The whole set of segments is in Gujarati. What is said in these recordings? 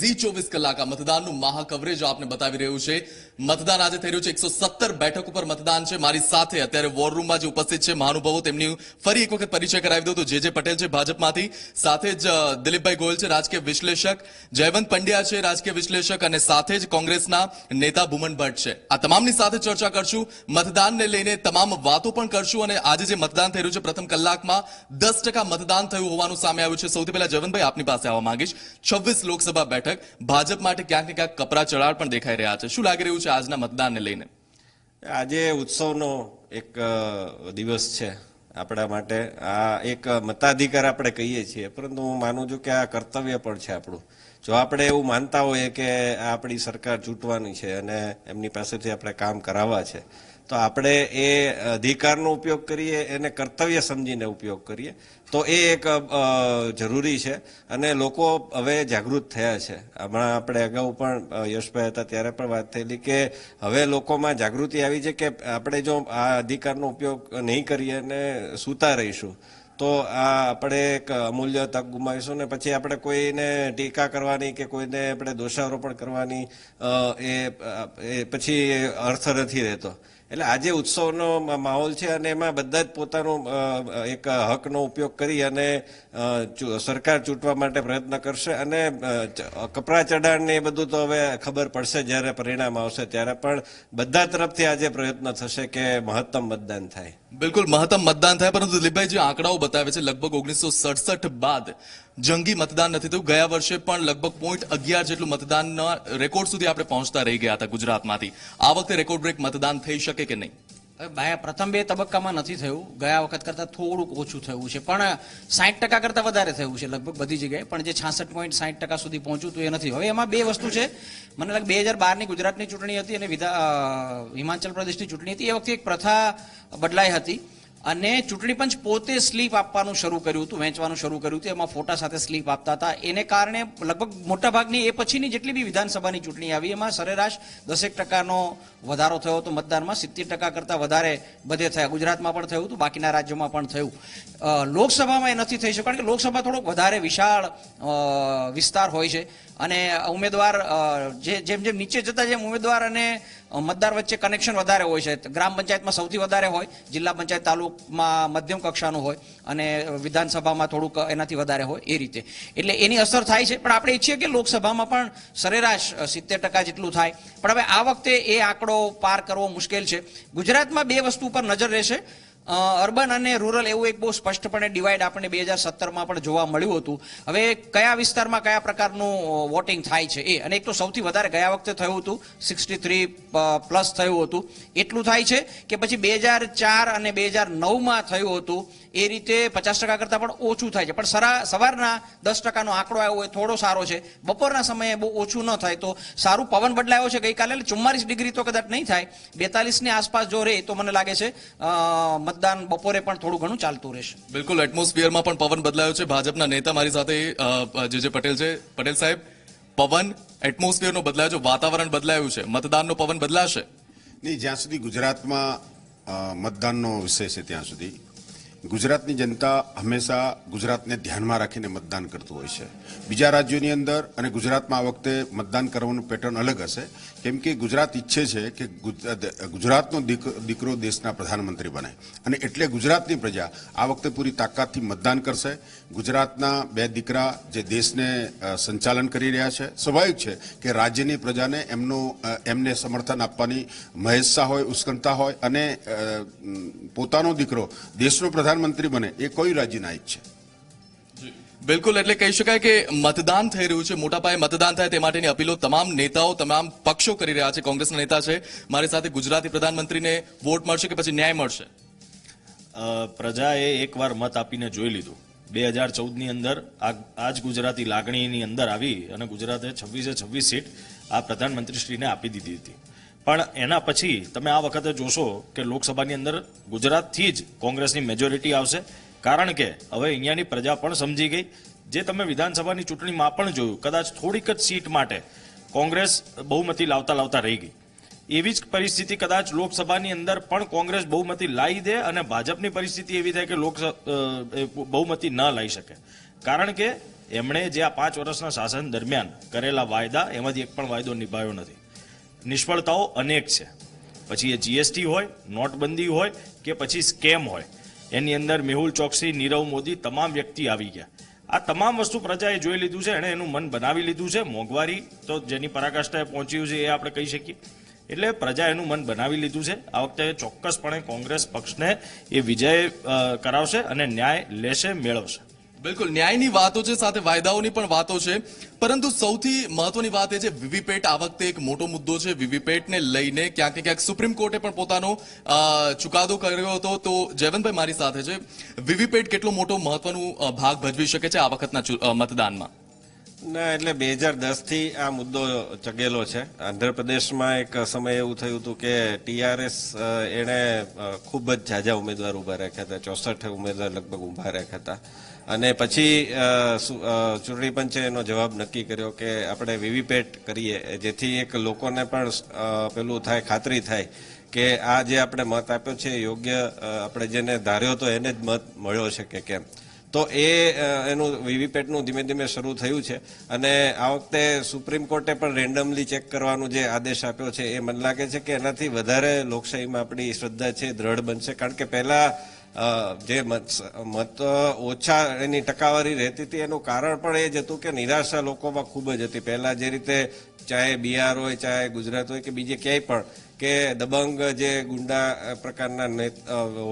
ઝી ચોવીસ કલાક આ મતદાનનું મહા કવરેજ આપને બતાવી રહ્યું છે. મતદાન આજે થઈ રહ્યું છે. એકસો સત્તર બેઠક ઉપર મતદાન છે. મારી સાથે અત્યારે વોર રૂમમાં જે ઉપસ્થિત છે મહાનુભાવો, તેમની ફરી એક વખત પરિચય કરાવી દઉં તો જે જે પટેલ છે ભાજપમાંથી. સાથે જ દિલીપભાઈ ગોયલ છે, રાજકીય વિશ્લેષક. જયવંત પંડ્યા છે, રાજકીય વિશ્લેષક અને સાથે જ કોંગ્રેસના નેતા ભૂમન ભટ્ટ છે. આ તમામની સાથે ચર્ચા કરશું. મતદાનને લઈને તમામ વાતો પણ કરશું અને આજે જે મતદાન થઈ રહ્યું છે પ્રથમ કલાકમાં દસ ટકા મતદાન થયું હોવાનું સામે આવ્યું છે. સૌથી પહેલા જયવંતભાઈ આપની પાસે આવવા માંગીશ. છવ્વીસ લોકસભા બેઠક ભાજપ માટે ક્યાંક ને ક્યાંક કપરા ચડાળ પણ દેખાઈ રહ્યા છે. શું લાગી રહ્યું છે આજના મતદાનને લઈને? આજે ઉત્સવનો એક દિવસ છે આપણા માટે. આ એક મતાધિકાર આપણે કહીએ છીએ. પરંતુ હું માનું છું કે આ કર્તવ્ય પણ છે આપણું. જો આપણે એવું માનતા હોઈએ કે આપણી સરકાર ચૂંટવાની છે અને એમની પાસેથી આપણે કામ કરાવવા છે તો આપણે એ અધિકારનો ઉપયોગ કરીએ, એને કર્તવ્ય સમજીને ઉપયોગ કરીએ, તો એ એક જરૂરી છે. અને લોકો હવે જાગૃત થયા છે. હમણાં આપણે અગાઉ પણ યશભાઈ હતા ત્યારે પણ વાત થયેલી કે હવે લોકોમાં જાગૃતિ આવી છે કે આપણે જો આ અધિકારનો ઉપયોગ નહીં કરીએ અને સૂતા રહીશું, તો આ આપણે એક અમૂલ્ય તક ગુમાવીશું ને પછી આપણે કોઈને ટીકા કરવાની કે કોઈને આપણે દોષારોપણ કરવાની એ પછી અર્થ નથી રહેતો. એટલે આજે ઉત્સવનો માહોલ છે અને એમાં બધા જ પોતાનો એક હકનો ઉપયોગ કરી અને સરકાર ચૂંટવા માટે પ્રયત્ન કરશે અને કપરા ચડાણ ને એ બધું તો હવે ખબર પડશે જ્યારે પરિણામ આવશે ત્યારે, પણ બધા તરફથી આજે પ્રયત્ન થશે કે મહત્તમ મતદાન થાય. બિલકુલ મહત્તમ મતદાન થાય, પરંતુ દિલીપભાઈ જે આંકડાઓ બતાવે છે, લગભગ ઓગણીસો બાદ જંગી મતદાન નથી થયું. ગયા વર્ષે પણ લગભગ પોઈન્ટ અગિયાર જેટલું મતદાનના રેકોર્ડ સુધી આપણે પહોંચતા રહી ગયા હતા ગુજરાતમાંથી. આ વખતે રેકોર્ડ બ્રેક મતદાન થઈ શકે કે નહીં? પ્રથમ બે તબક્કામાં નથી થયું. ગયા વખત કરતાં થોડુંક ઓછું થયું છે. પણ સાઠ ટકા કરતાં વધારે થયું છે લગભગ બધી જગ્યાએ. પણ જે છાસઠ પોઈન્ટ સાઠ ટકા સુધી પહોંચ્યું હતું એ નથી. હવે એમાં બે વસ્તુ છે. મને લાગે બે હજાર બારની ગુજરાતની ચૂંટણી હતી અને વિધા હિમાચલ પ્રદેશની ચૂંટણી હતી. એ વખતે એક પ્રથા બદલાઈ હતી. અને ચૂંટણી પંચ પોતે સ્લીપ આપવાનું શરૂ કર્યું હતું વેચવાનું શરૂ કર્યું હતું, એમાં ફોટા સાથે સ્લીપ આપતા હતા. એને કારણે લગભગ મોટાભાગની એ પછીની જેટલી બી વિધાનસભાની ચૂંટણી આવી, એમાં સરેરાશ દસેક ટકાનો વધારો થયો હતો મતદાનમાં, સિત્તેર ટકા કરતાં વધારે બધે થયા. ગુજરાતમાં પણ થયું હતું, બાકીના રાજ્યોમાં પણ થયું. લોકસભામાં એ નથી થઈ શક્યું, કારણ કે લોકસભા થોડોક વધારે વિશાળ વિસ્તાર હોય છે. અને ઉમેદવાર જે, જેમ જેમ નીચે જતા જેમ ઉમેદવાર અને મતદાર વચ્ચે કનેક્શન વધારે હોય છે. ગ્રામ પંચાયતમાં સૌથી વધારે હોય, જિલ્લા પંચાયત તાલુકમાં મધ્યમ કક્ષાનું હોય અને વિધાનસભામાં થોડુંક એનાથી વધારે હોય એ રીતે. એટલે એની અસર થાય છે, પણ આપણે ઈચ્છીએ કે લોકસભામાં પણ સરેરાશ સિત્તેર ટકા જેટલું થાય. પણ હવે આ વખતે એ આંકડો પાર કરવો મુશ્કેલ છે. ગુજરાતમાં બે વસ્તુ ઉપર નજર રહેશે. અર્બન અને રૂરલ એવું એક બહુ સ્પષ્ટપણે ડિવાઈડ આપણને બે હજાર સત્તરમાં પણ જોવા મળ્યું હતું. હવે કયા વિસ્તારમાં કયા પ્રકારનું વોટિંગ થાય છે એ? અને એક તો સૌથી વધારે ગયા વખતે થયું હતું સિક્સટી થ્રી પ્લસ થયું હતું. એટલું થાય છે કે પછી બે હજાર ચાર અને બે હજાર નવમાં થયું હતું એ રીતે પચાસ ટકા કરતાં પણ ઓછું થાય છે. પણ સરા સવારના દસ ટકાનો આંકડો આવ્યો એ થોડો સારો છે. બપોરના સમયે બહુ ઓછું ન થાય તો સારું પવન બદલાયો છે ગઈકાલે. ચુમ્માલીસ ડિગ્રી તો કદાચ નહીં થાય. બેતાલીસની આસપાસ જો રહે તો મને લાગે છે અ, મતદાન બપોરે પણ થોડું ઘણું ચાલતું રહેશે. બિલકુલ એટમોસ્ફિયરમાં પણ પવન બદલાયો છે. ભાજપના નેતા મારી સાથે જે જે પટેલ છે પટેલ સાહેબ પવન એટમોસ્ફિયરનો બદલાયો છે વાતાવરણ બદલાયું છે મતદાનનો પવન બદલાશે. નહીં જ્યાં સુધી ગુજરાતમાં મતદાનનો વિષય છે ત્યાં સુધી ગુજરાતની જનતા હંમેશા ગુજરાતને ધ્યાનમાં રાખીને મતદાન કરતું હોય છે. બીજા રાજ્યોની અંદર અને ગુજરાતમાં આ વખતે મતદાન કરવાનું પેટર્ન અલગ હશે. કેમ કે ગુજરાત ઈચ્છે છે કે ગુજરાતનો દીક- દીકરો દેશના પ્રધાનમંત્રી બને. અને એટલે ગુજરાતની પ્રજા આ વખતે પૂરી તાકાતથી મતદાન કરશે. ગુજરાતના બે દીકરા જે દેશને સંચાલન કરી રહ્યા છે, સ્વાભાવિક છે કે રાજ્યની પ્રજાને એમનું એમને સમર્થન આપવાની મહેસા હોય, ઉત્કંઠા હોય અને પોતાનો દીકરો દેશનો પ્રધાનમંત્રી બને એ કોઈ રાજ્યના ઈચ્છે બિલકુલ એટલે કહી શકાય કે મતદાન થઈ રહ્યું છે મોટા પાયે મતદાન થાય તે માટેની અપીલો તમામ નેતાઓ તમામ પક્ષો કરી રહ્યા છે કોંગ્રેસના નેતા છે. મારી સાથે ગુજરાતી પ્રધાનમંત્રીને વોટ મળશે કે પછી ન્યાય મળશે? અ, પ્રજાએ એકવાર મત આપીને જોઈ લીધું. બે હજાર ચૌદની અંદર આ જ ગુજરાતી લાગણીની અંદર આવી અને ગુજરાતે છવ્વીસે છવ્વીસ સીટ આ પ્રધાનમંત્રીશ્રીને આપી દીધી હતી. પણ એના પછી તમે આ વખતે જોશો કે લોકસભાની અંદર ગુજરાતથી જ કોંગ્રેસની મેજોરિટી આવશે. કારણ કે હવે અહીંયાની પ્રજા પણ સમજી ગઈ. જે તમે વિધાનસભાની ચૂંટણીમાં પણ જોયું, કદાચ થોડીક જ સીટ માટે કોંગ્રેસ બહુમતી લાવતા લાવતા રહી ગઈ. એવી જ પરિસ્થિતિ કદાચ લોકસભાની અંદર પણ કોંગ્રેસ બહુમતી લાવી દે અને ભાજપની પરિસ્થિતિ એવી થાય કે લોક બહુમતી ન લાવી શકે. કારણ કે એમણે જે આ પાંચ વર્ષના શાસન દરમિયાન કરેલા વાયદા, એમાંથી એક પણ વાયદો નિભાવ્યો નથી. નિષ્ફળતાઓ અનેક છે. પછી એ જીએસટી હોય, નોટબંધી હોય કે પછી સ્કેમ હોય. એની અંદર મેહુલ ચોકસી, નીરવ મોદી તમામ વ્યક્તિ આવી ગયા. આ તમામ વસ્તુ પ્રજાએ જોઈ લીધું છે એણે એનું મન બનાવી લીધું છે. મોંઘવારી તો જેની પરાકાષ્ઠાએ પહોંચ્યું છે એ આપણે કહી શકીએ. એટલે પ્રજા એનું મન બનાવી લીધું છે. આ વખતે ચોક્કસપણે કોંગ્રેસ પક્ષને એ વિજય કરાવશે અને ન્યાય લેશે, મેળવશે. બિલકુલ, ન્યાયની વાતો છે, સાથે વાયદાઓની પણ વાતો છે. પરંતુ સૌથી મહત્વની વાત એ છે, વીવીપેટ આ વખતે એક મોટો મુદ્દો છે. વીવીપેટને લઈને ક્યાંક ક્યાંક સુપ્રીમ કોર્ટે પણ પોતાનો ચુકાદો કર્યો હતો. તો જયવંતભાઈ મારી સાથે છે. વીવીપેટ કેટલો મોટો મહત્વનું ભાગ ભજવી શકે છે આ વખતના મતદાનમાં? ના, એટલે બે હજાર દસથી આ મુદ્દો ચગેલો છે. આંધ્રપ્રદેશમાં એક સમય એવું થયું હતું કે ટીઆરએસ એણે ખૂબ જ ઝાઝા ઉમેદવાર ઊભા રાખ્યા હતા. ચોસઠ ઉમેદવાર લગભગ ઊભા રાખ્યા હતા. અને પછી ચૂંટણી પંચે એનો જવાબ નક્કી કર્યો કે આપણે વીવીપેટ કરીએ, જેથી એક લોકોને પણ પેલું થાય, ખાતરી થાય કે આ જે આપણે મત આપ્યો છે યોગ્ય આપણે જેને ધાર્યો હતો એને જ મત મળ્યો છે કે કેમ. તો એ એનું વીવીપેટનું ધીમે ધીમે શરૂ થયું છે. અને આ વખતે સુપ્રીમ કોર્ટે પણ રેન્ડમલી ચેક કરવાનું જે આદેશ આપ્યો છે એ મને લાગે છે કે એનાથી વધારે લોકશાહીમાં આપણી શ્રદ્ધા છે, દ્રઢ બનશે. કારણ કે પહેલા જે મત ઓછા એની ટકાવારી રહેતી હતી, એનું કારણ પણ એ જ હતું કે નિરાશા લોકોમાં ખૂબ જ હતી. પહેલાં જે રીતે ચાહે બિહાર હોય, ચાહે ગુજરાત હોય કે બીજે ક્યાંય પણ કે દબંગ જે ગુંડા પ્રકારના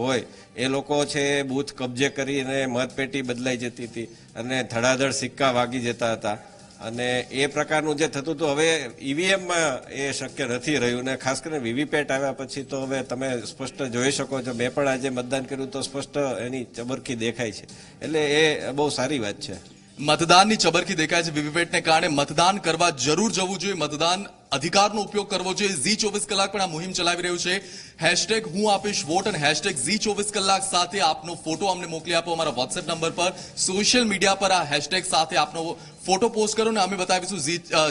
હોય, એ લોકો છે બૂથ કબજે કરીને મતપેટી બદલાઈ જતી હતી અને ધડાધડ સિક્કા વાગી જતા હતા. અને એ પ્રકારનું જે થતું હતું, હવે ઈવીએમમાં એ શક્ય નથી રહ્યું ને ખાસ કરીને વીવીપેટ આવ્યા પછી તો હવે તમે સ્પષ્ટ જોઈ શકો છો. મેં પણ આજે મતદાન કર્યું તો સ્પષ્ટ એની ચબરખી દેખાય છે. એટલે એ બહુ સારી વાત છે. મતદાનની ચબરખી દેખાય છે વીવીપેટને કારણે. મતદાન કરવા જરૂર જવું જોઈએ. મતદાન અધિકારનો ઉપયોગ કરવો જોઈએ. ઝી ચોવીસ કલાક પણ આ મુહિમ ચલાવી રહ્યું છે. હેશટેગ હું આપીશ વોટ અને હેશટેગ ઝી ચોવીસ કલાક સાથે આપનો ફોટો અમને મોકલી આપો અમારા વોટ્સએપ નંબર પર. સોશિયલ મીડિયા પર આ હેશટેગ સાથે આપનો ફોટો પોસ્ટ કરો ને અમે બતાવીશું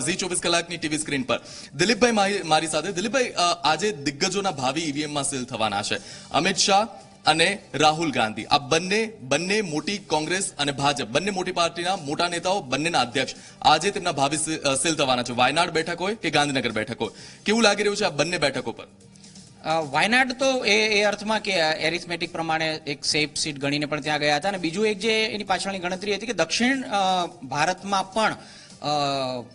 ઝી ચોવીસ કલાકની ટીવી સ્ક્રીન પર. દિલીપભાઈ મારી- સાથે. દિલીપભાઈ આજે દિગ્ગજોના ભાવિ ઈવીએમમાં સીલ થવાના છે. અમિત શાહ અને રાહુલ ગાંધી. આ બંને બંને મોટી કોંગ્રેસ અને ભાજપ, બંને મોટી પાર્ટીના મોટા નેતાઓ, બંનેના અધ્યક્ષ આજે તેમના ભાવિ સીલ થવાના છે. વાયનાડ બેઠક હોય કે ગાંધીનગર બેઠક હોય? કેવું લાગી રહ્યું છે આ બંને બેઠકો પર? વાયનાડ તો એ એ અર્થમાં કે એરિથમેટિક પ્રમાણે એક સેફ સીટ ગણીને પણ ત્યાં ગયા હતા. અને બીજું એક જે એની પાછળની ગણતરી હતી કે દક્ષિણ ભારતમાં પણ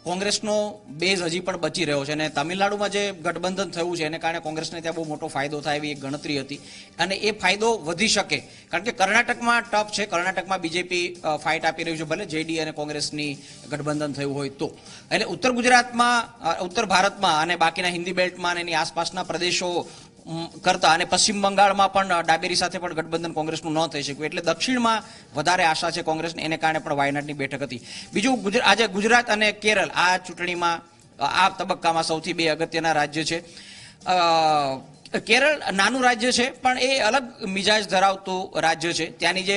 કોંગ્રેસનો બેઝ હજી પણ બચી રહ્યો છે અને તમિલનાડુમાં જે ગઠબંધન થયું છે એને કારણે કોંગ્રેસને ત્યાં બહુ મોટો ફાયદો થાય એવી એક ગણતરી હતી. અને એ ફાયદો વધી શકે. કારણ કે કર્ણાટકમાં ટફ છે. કર્ણાટકમાં બીજેપી ફાઇટ આપી રહ્યું છે. ભલે જેડી અને કોંગ્રેસની ગઠબંધન થયું હોય તો. એટલે ઉત્તર ગુજરાતમાં ઉત્તર ભારતમાં અને બાકીના હિન્દી બેલ્ટમાં અને એની આસપાસના પ્રદેશો કરતા. અને પશ્ચિમ બંગાળમાં પણ ડાબેરી સાથે પણ ગઠબંધન કોંગ્રેસનું ન થઈ શક્યું. એટલે દક્ષિણમાં વધારે આશા છે કોંગ્રેસને, એને કારણે પણ વાયનાડની બેઠક હતી. બીજું આજે ગુજરાત અને કેરળ આ ચૂંટણીમાં આ તબક્કામાં સૌથી બે અગત્યના રાજ્ય છે. કેરળ નાનું રાજ્ય છે, પણ એ અલગ મિજાજ ધરાવતું રાજ્ય છે. ત્યાંની જે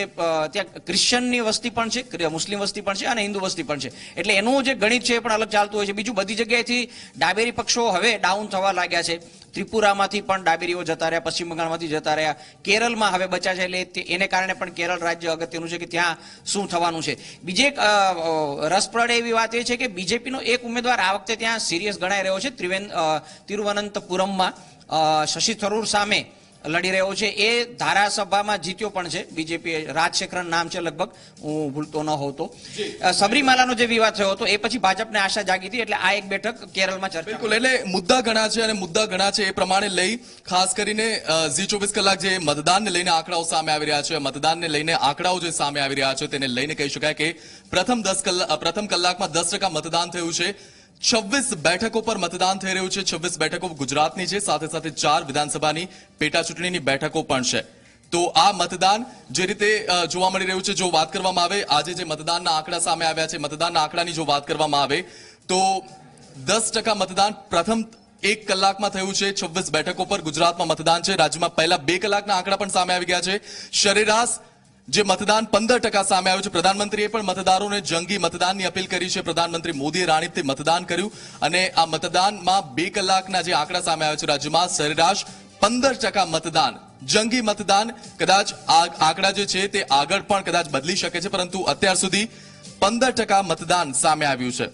ત્યાં ક્રિશ્ચનની વસ્તી પણ છે મુસ્લિમ વસ્તી પણ છે અને હિન્દુ વસ્તી પણ છે. એટલે એનું જે ગણિત છે એ પણ અલગ ચાલતું હોય છે. બીજું બધી જગ્યાએથી ડાબેરી પક્ષો હવે ડાઉન થવા લાગ્યા છે. ત્રિપુરામાંથી પણ ડાબેરીઓ જતા રહ્યા, પશ્ચિમ બંગાળમાંથી જતા રહ્યા. કેરળમાં હવે બચ્યા છે એટલે એને કારણે પણ કેરળ રાજ્ય અગત્યનું છે કે ત્યાં શું થવાનું છે. બીજે એક રસપ્રદ એવી વાત એ છે કે બીજેપીનો એક ઉમેદવાર આ વખતે ત્યાં સિરિયસ ગણાઈ રહ્યો છે, ત્રિવેન તિરુવનંતપુરમમાં. શશી થરૂર સામે લડી રહ્યો છે. એ ધારાસભામાં જીત્યો પણ છે. બીજેપી રાજશેખરન નામ છે લગભગ. હું ભૂલતો ન હોઉં તો સબરીમાલાનો જે વિવાદ થયો હતો એ પછી ભાજપને આશા જાગી હતી એટલે આ એક બેઠક કેરળમાં ચર્ચા બિલકુલ એટલે મુદ્દા ઘણા છે અને મુદ્દા ઘણા છે. એ પ્રમાણે લઈ ખાસ કરીને ઝી ચોવીસ કલાક જે મતદાનને લઈને આંકડાઓ સામે આવી રહ્યા છે મતદાનને લઈને આંકડાઓ જે સામે આવી રહ્યા છે તેને લઈને કહી શકાય કે પ્રથમ દસ કલાક પ્રથમ કલાકમાં દસ ટકા મતદાન થયું છે. છવ્વીસ બેઠકો પર મતદાન થઈ રહ્યું છે. છવ્વીસ બેઠકો ગુજરાતની છે. સાથે સાથે ચાર વિધાનસભાની પેટા ચૂંટણીની બેઠકો પણ છે. તો આ મતદાન જે રીતે જોવા મળી રહ્યું છે, જો વાત કરવામાં આવે, આજે જે મતદાનના આંકડા સામે આવ્યા છે, મતદાનના આંકડાની જો વાત કરવામાં આવે, તો દસ ટકા મતદાન પ્રથમ એક કલાકમાં થયું છે. છવ્વીસ બેઠકો પર ગુજરાતમાં મતદાન છે. રાજ્યમાં પહેલા બે કલાકના આંકડા પણ સામે આવી ગયા છે. સરેરાશ જે મતદાન પંદર ટકા સામે આવ્યું છે. પ્રધાનમંત્રીએ પણ મતદારોને જંગી મતદાનની અપીલ કરી છે. પ્રધાનમંત્રી મોદીએ રાણીપથી મતદાન કર્યું અને આ મતદાનમાં બે કલાકના જે આંકડા સામે આવ્યા છે રાજ્યમાં, સરેરાશ પંદર ટકા મતદાન, જંગી મતદાન. કદાચ આંકડા જે છે તે આગળ પણ કદાચ બદલી શકે છે, પરંતુ અત્યાર સુધી પંદર ટકા મતદાન સામે આવ્યું છે.